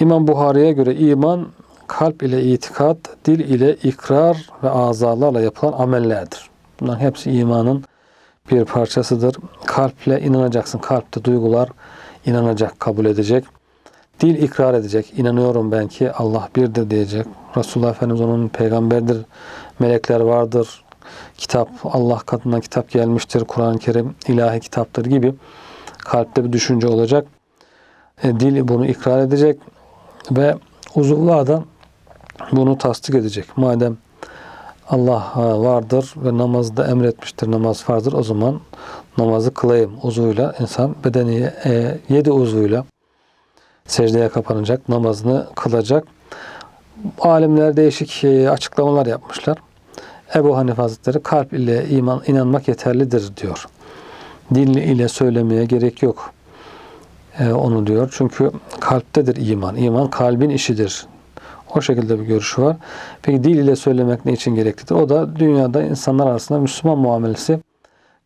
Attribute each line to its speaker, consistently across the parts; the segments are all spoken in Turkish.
Speaker 1: İmam Buhari'ye göre iman kalp ile itikat, dil ile ikrar ve azalarla yapılan amellerdir. Bunların hepsi imanın bir parçasıdır. Kalple inanacaksın. Kalpte duygular inanacak, kabul edecek. Dil ikrar edecek. İnanıyorum ben ki Allah birdir diyecek. Resulullah Efendimiz onun peygamberdir. Melekler vardır. Kitap Allah katından kitap gelmiştir. Kur'an-ı Kerim ilahi kitaptır gibi kalpte bir düşünce olacak. E, dil bunu ikrar edecek ve uzuvlar da bunu tasdik edecek. Madem Allah e, vardır ve namazı da emretmiştir, namaz farzdır. O zaman namazı kılayım uzvuyla insan bedeni e, yedi uzvuyla secdeye kapanacak, namazını kılacak. Alimler değişik e, açıklamalar yapmışlar. Ebu Hanife Hazretleri kalp ile iman inanmak yeterlidir diyor. Dil ile söylemeye gerek yok. E, onu diyor. Çünkü kalptedir iman. İman kalbin işidir. O şekilde bir görüşü var. Peki dil ile söylemek ne için gereklidir? O da dünyada insanlar arasında Müslüman muamelesi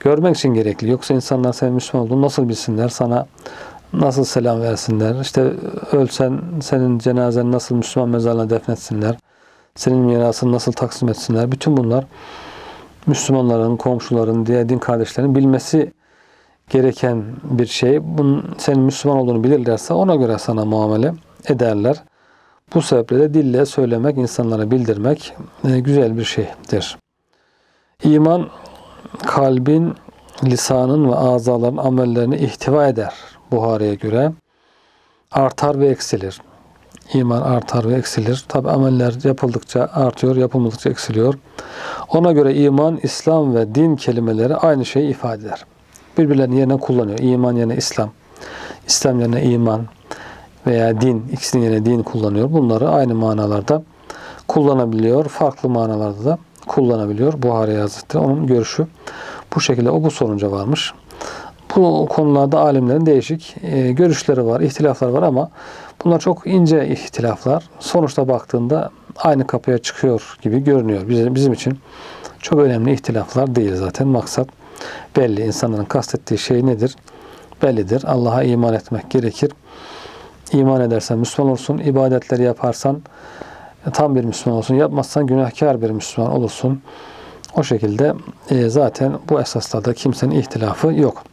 Speaker 1: görmek için gerekli. Yoksa insanlar senin Müslüman olduğunu nasıl bilsinler? Sana nasıl selam versinler? İşte ölsen senin cenazen nasıl Müslüman mezarına defnetsinler? Senin mirasını nasıl taksim etsinler? Bütün bunlar Müslümanların, komşuların, diğer din kardeşlerin bilmesi gereken bir şey. Bunun senin Müslüman olduğunu bilirlerse ona göre sana muamele ederler. Bu sebeple de dille söylemek, insanlara bildirmek e, güzel bir şeydir. İman kalbin, lisanın ve azaların amellerini ihtiva eder Buhari'ye göre. Artar ve eksilir. İman artar ve eksilir. Tabi ameller yapıldıkça artıyor, yapılmadıkça eksiliyor. Ona göre iman, İslam ve din kelimeleri aynı şeyi ifade eder. Birbirlerinin yerine kullanıyor. İman yerine İslam, İslam yerine iman veya din, ikisinin yerine din kullanıyor. Bunları aynı manalarda kullanabiliyor. Farklı manalarda da kullanabiliyor. Buhari Hazretleri onun görüşü bu şekilde o bu sorunca varmış. Bu konularda alimlerin değişik e, görüşleri var, ihtilaflar var ama bunlar çok ince ihtilaflar. Sonuçta baktığında aynı kapıya çıkıyor gibi görünüyor. Bizim, bizim için çok önemli ihtilaflar değil zaten. Maksat belli. İnsanların kastettiği şey nedir? Bellidir. Allah'a iman etmek gerekir. İman edersen Müslüman olursun. ibadetleri yaparsan tam bir Müslüman olsun. Yapmazsan günahkar bir Müslüman olursun. O şekilde e, zaten bu esaslarda kimsenin ihtilafı yok.